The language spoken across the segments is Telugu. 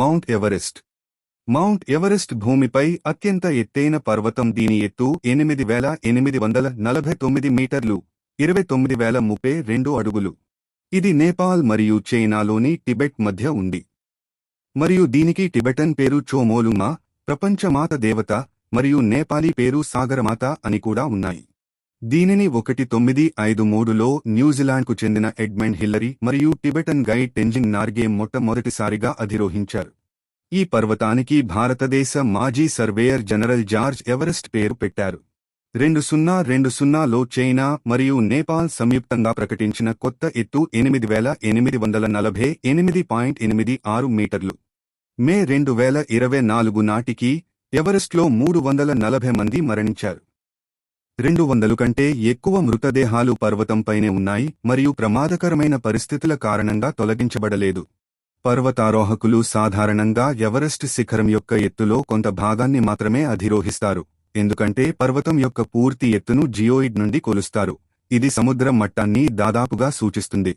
మౌంట్ ఎవరెస్ట్ మౌంట్ ఎవరెస్ట్ భూమిపై అత్యంత ఎత్తైన పర్వతం దీని ఎత్తు ఎనిమిది వేల ఎనిమిది వందల నలభై తొమ్మిది మీటర్లు ఇరవై తొమ్మిది వేల ముప్పై రెండు అడుగులు. ఇది నేపాల్ మరియు చైనాలోని టిబెట్ మధ్య ఉంది. మరియు దీనికి టిబెటన్ పేరు చోమోలుమా ప్రపంచమాత దేవత మరియు నేపాలీ పేరు సాగరమాత అని కూడా ఉన్నాయి. దీనిని ఒకటి తొమ్మిది ఐదు మూడులో న్యూజిలాండ్కు చెందిన ఎడ్మండ్ హిల్లరీ మరియు టిబెటన్ గైడ్ టెంజింగ్ నార్గే మొట్టమొదటిసారిగా అధిరోహించారు. ఈ పర్వతానికి భారతదేశ మాజీ సర్వేయర్ జనరల్ జార్జ్ ఎవరెస్ట్ పేరు పెట్టారు. రెండు సున్నా రెండు సున్నాలో చైనా మరియు నేపాల్ సంయుక్తంగా ప్రకటించిన కొత్త ఎత్తు ఎనిమిది వేల ఎనిమిది వందల నలభై ఎనిమిది పాయింట్ ఎనిమిది ఆరు మీటర్లు. మే రెండు వేల ఇరవై నాలుగు నాటికి ఎవరెస్ట్లో మూడు వందల నలభై మంది మరణించారు. రెండు వందలు కంటే ఎక్కువ మృతదేహాలు పర్వతంపైనే ఉన్నాయి మరియు ప్రమాదకరమైన పరిస్థితుల కారణంగా తొలగించబడలేదు. పర్వతారోహకులు సాధారణంగా ఎవరెస్ట్ శిఖరం యొక్క ఎత్తులో కొంత భాగాన్ని మాత్రమే అధిరోహిస్తారు. ఎందుకంటే పర్వతం యొక్క పూర్తి ఎత్తును జియోయిడ్ నుండి కొలుస్తారు. ఇది సముద్రం మట్టాన్ని దాదాపుగా సూచిస్తుంది.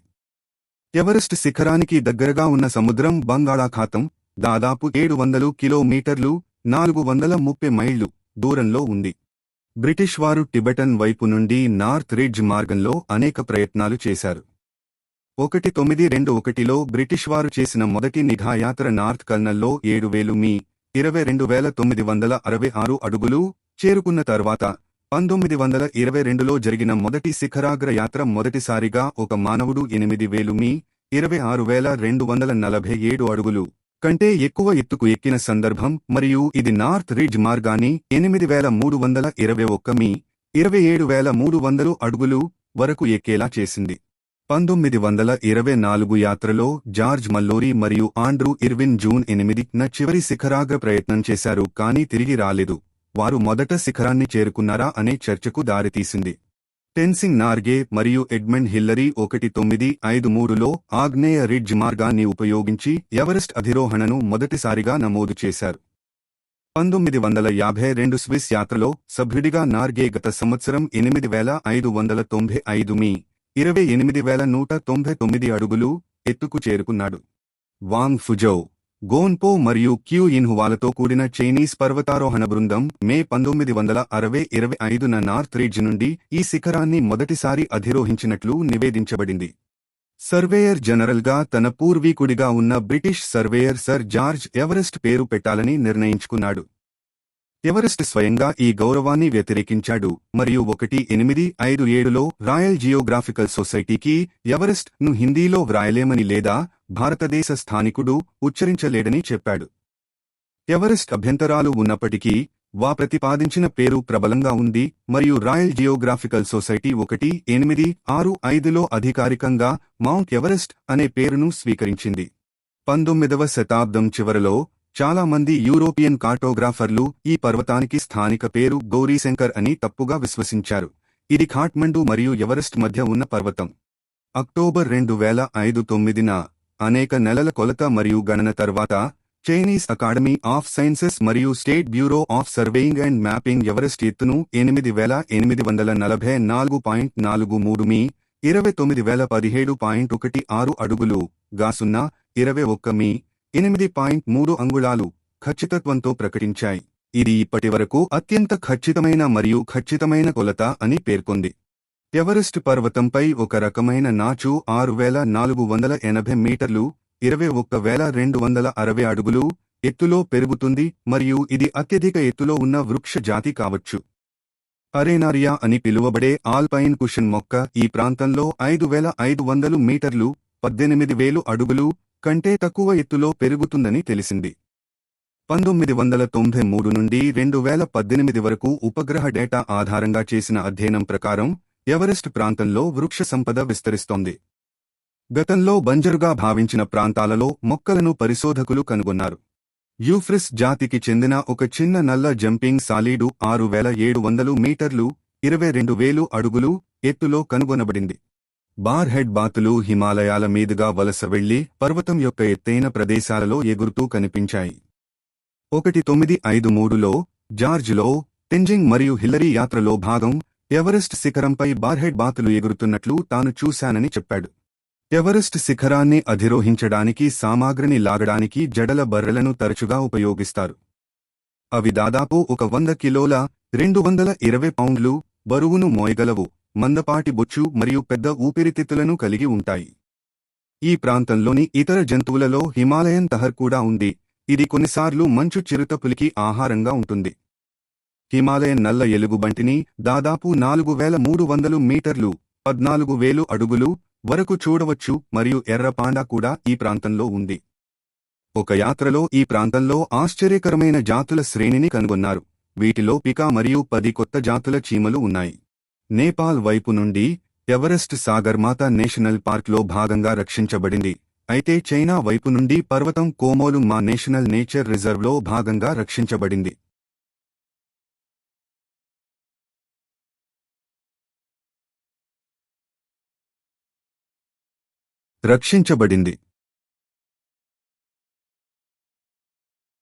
ఎవరెస్ట్ శిఖరానికి దగ్గరగా ఉన్న సముద్రం బంగాళాఖాతం దాదాపు ఏడు వందలు కిలోమీటర్లు నాలుగు వందల ముప్పై మైళ్ళు దూరంలో ఉంది. బ్రిటిష్ వారు టిబెటన్ వైపు నుండి నార్త్ రిడ్జ్ మార్గంలో అనేక ప్రయత్నాలు చేశారు. ఒకటి తొమ్మిది రెండు ఒకటిలో బ్రిటిష్ వారు చేసిన మొదటి నిఘాయాత్ర నార్త్ కర్నల్లో ఏడు వేలు మీ ఇరవై రెండు వేల తొమ్మిది వందల అరవై ఆరు అడుగులు చేరుకున్న తర్వాత పంతొమ్మిది వందల ఇరవై రెండులో జరిగిన మొదటి శిఖరాగ్ర యాత్ర మొదటిసారిగా ఒక మానవుడు ఎనిమిది వేలు మీ ఇరవై ఆరు వేల రెండు వందల నలభై ఏడు అడుగులు కంటే ఎక్కువ ఎత్తుకు ఎక్కిన సందర్భం మరియు ఇది నార్త్ రిడ్జ్ మార్గాన్ని ఎనిమిది వేల మూడు వందల ఇరవై ఒక్క మీ ఇరవై ఏడు వేల మూడు వందలు అడుగులు వరకు ఎక్కేలా చేసింది. పంతొమ్మిది వందల ఇరవై నాలుగు యాత్రలో జార్జ్ మల్లోరీ మరియు ఆండ్రూ ఇర్విన్ జూన్ ఎనిమిదిన చివరి శిఖరాగ్ర ప్రయత్నం చేశారు కానీ తిరిగి రాలేదు. వారు మొదట శిఖరాన్ని చేరుకున్నారా అనే చర్చకు దారితీసింది. టెన్సింగ్ నార్గే మరియు ఎడ్మండ్ హిల్లరీ ఒకటి తొమ్మిది ఐదు మూడులో ఆగ్నేయ రిడ్జ్ మార్గాన్ని ఉపయోగించి ఎవరెస్ట్ అధిరోహణను మొదటిసారిగా నమోదు చేశారు. పంతొమ్మిది వందల యాభై రెండు స్విస్ యాత్రలో సభ్యుడిగా నార్గే గత సంవత్సరం ఎనిమిది వేల ఐదు వందల తొంభై ఐదు మీ ఇరవై ఎనిమిది వేల నూట తొంభై తొమ్మిది అడుగులు ఎత్తుకు చేరుకున్నాడు. వాంగ్ ఫుజౌ గోన్పో మరియు క్యూ ఇన్హువాలతో కూడిన చైనీస్ పర్వతారోహణ బృందం మే పంతొమ్మిది వందల అరవై ఇరవై ఐదున నార్త్ రిడ్జ్ నుండి ఈ శిఖరాన్ని మొదటిసారి అధిరోహించినట్లు నివేదించబడింది. సర్వేయర్ జనరల్గా తన పూర్వీకుడిగా ఉన్న British surveyor Sir George Everest పేరు పెట్టాలని నిర్ణయించుకున్నాడు. ఎవరెస్ట్ స్వయంగా ఈ గౌరవాన్ని వ్యతిరేకించాడు. మరియు ఒకటి ఎనిమిది ఐదు ఏడులో రాయల్ జియోగ్రాఫికల్ సొసైటీకి ఎవరెస్ట్ను హిందీలో వ్రాయలేమని లేదా భారతదేశ స్థానికుడు ఉచ్చరించలేడని చెప్పాడు. ఎవరెస్ట్ అభ్యంతరాలు ఉన్నప్పటికీ వా ప్రతిపాదించిన పేరు ప్రబలంగా ఉంది. మరియు రాయల్ జియోగ్రాఫికల్ సొసైటీ ఒకటి ఎనిమిది ఆరు ఐదులో అధికారికంగా మౌంట్ ఎవరెస్ట్ అనే పేరును స్వీకరించింది. పంతొమ్మిదవ శతాబ్దం చివరలో చాలా మంది యూరోపియన్ కార్టోగ్రాఫర్లు ఈ పర్వతానికి స్థానిక పేరు గౌరీశంకర్ అని తప్పుగా విశ్వసించారు. ఇది ఖాట్మండు మరియు ఎవరెస్ట్ మధ్య ఉన్న పర్వతం. అక్టోబర్ రెండు వేల ఐదు తొమ్మిదిన అనేక నెలల కొలత మరియు గణన తర్వాత చైనీస్ అకాడమీ ఆఫ్ సైన్సెస్ మరియు State Bureau of Surveying and Mapping Everest ఎత్తును ఎనిమిది వేల ఎనిమిది వందల నలభై నాలుగు పాయింట్ నాలుగు మూడు మీ ఇరవై తొమ్మిది వేల పదిహేడు పాయింట్ ఒకటి ఆరు అడుగులు గా సున్నా ఇరవై ఒక్క మీ ఎనిమిది పాయింట్ మూడు అంగుళాలు ఖచ్చితత్వంతో ప్రకటించాయి. ఇది ఇప్పటివరకు అత్యంత ఖచ్చితమైన మరియు ఖచ్చితమైన కొలత అని పేర్కొంది. ఎవరెస్ట్ పర్వతంపై ఒక రకమైన నాచు ఆరు వేల నాలుగు వందల ఎనభై మీటర్లు ఇరవై ఒక్క వేల రెండు వందల అరవై అడుగులు ఎత్తులో పెరుగుతుంది మరియు ఇది అత్యధిక ఎత్తులో ఉన్న వృక్ష జాతి కావచ్చు. అరేనారియా అని పిలువబడే ఆల్పైన్ కుషన్ మొక్క ఈ ప్రాంతంలో ఐదు వేల ఐదు వందలు మీటర్లు పద్దెనిమిది వేలు అడుగులు కంటే తక్కువ ఎత్తులో పెరుగుతుందని తెలిసింది. పంతొమ్మిది వందల తొంభై మూడు నుండి రెండు వేల పద్దెనిమిది వరకు ఉపగ్రహ డేటా ఆధారంగా చేసిన అధ్యయనం ప్రకారం ఎవరెస్ట్ ప్రాంతంలో వృక్ష సంపద విస్తరిస్తోంది. గతంలో బంజరుగా భావించిన ప్రాంతాలలో మొక్కలను పరిశోధకులు కనుగొన్నారు. యూఫ్రిస్ జాతికి చెందిన ఒక చిన్న నల్ల జంపింగ్ సాలీడు ఆరు వేల ఏడు వందలు మీటర్లు ఇరవై రెండు వేలు అడుగులు ఎత్తులో కనుగొనబడింది. బార్ హెడ్ బాతులు హిమాలయాల మీదుగా వలస వెళ్ళి పర్వతం యొక్క ఎత్తైన ప్రదేశాలలో ఎగురుతూ కనిపించాయి. ఒకటి తొమ్మిది ఐదు మూడులో జార్జ్లో టెంజింగ్ మరియు హిల్లరీ యాత్రలో భాగం ఎవరెస్ట్ శిఖరంపై బార్హెడ్ బాతులు ఎగురుతున్నట్లు తాను చూశానని చెప్పాడు. ఎవరెస్ట్ శిఖరాన్ని అధిరోహించడానికి సామాగ్రిని లాగడానికి జడల బర్రెలను తరచుగా ఉపయోగిస్తారు. అవి దాదాపు ఒక వంద కిలోల రెండు వందల ఇరవై పౌండ్లు బరువును మోయగలవు. మందపాటి బొచ్చు మరియు పెద్ద ఊపిరితిత్తులను కలిగి ఉంటాయి. ఈ ప్రాంతంలోని ఇతర జంతువులలో హిమాలయన్ తహర్ కూడా ఉంది. ఇది కొన్నిసార్లు మంచు చిరుతపులికి ఆహారంగా ఉంటుంది. హిమాలయన్ నల్ల ఎలుగుబంటిని దాదాపు నాలుగు వేల మూడు వందలు మీటర్లు పద్నాలుగు వేలు అడుగులు వరకు చూడవచ్చు మరియు ఎర్రపాండా కూడా ఈ ప్రాంతంలో ఉంది. ఒక యాత్రలో ఈ ప్రాంతంలో ఆశ్చర్యకరమైన జాతుల శ్రేణిని కనుగొన్నారు. వీటిలో పికా మరియు పది కొత్త జాతుల చీమలు ఉన్నాయి. నేపాల్ వైపు నుండి ఎవరెస్ట్ సాగర్మాత నేషనల్ పార్క్లో భాగంగా రక్షించబడింది. అయితే చైనా వైపు నుండి పర్వతం కోమోలు మా నేషనల్ నేచర్ రిజర్వ్లో భాగంగా రక్షించబడింది. రక్షించబడింది.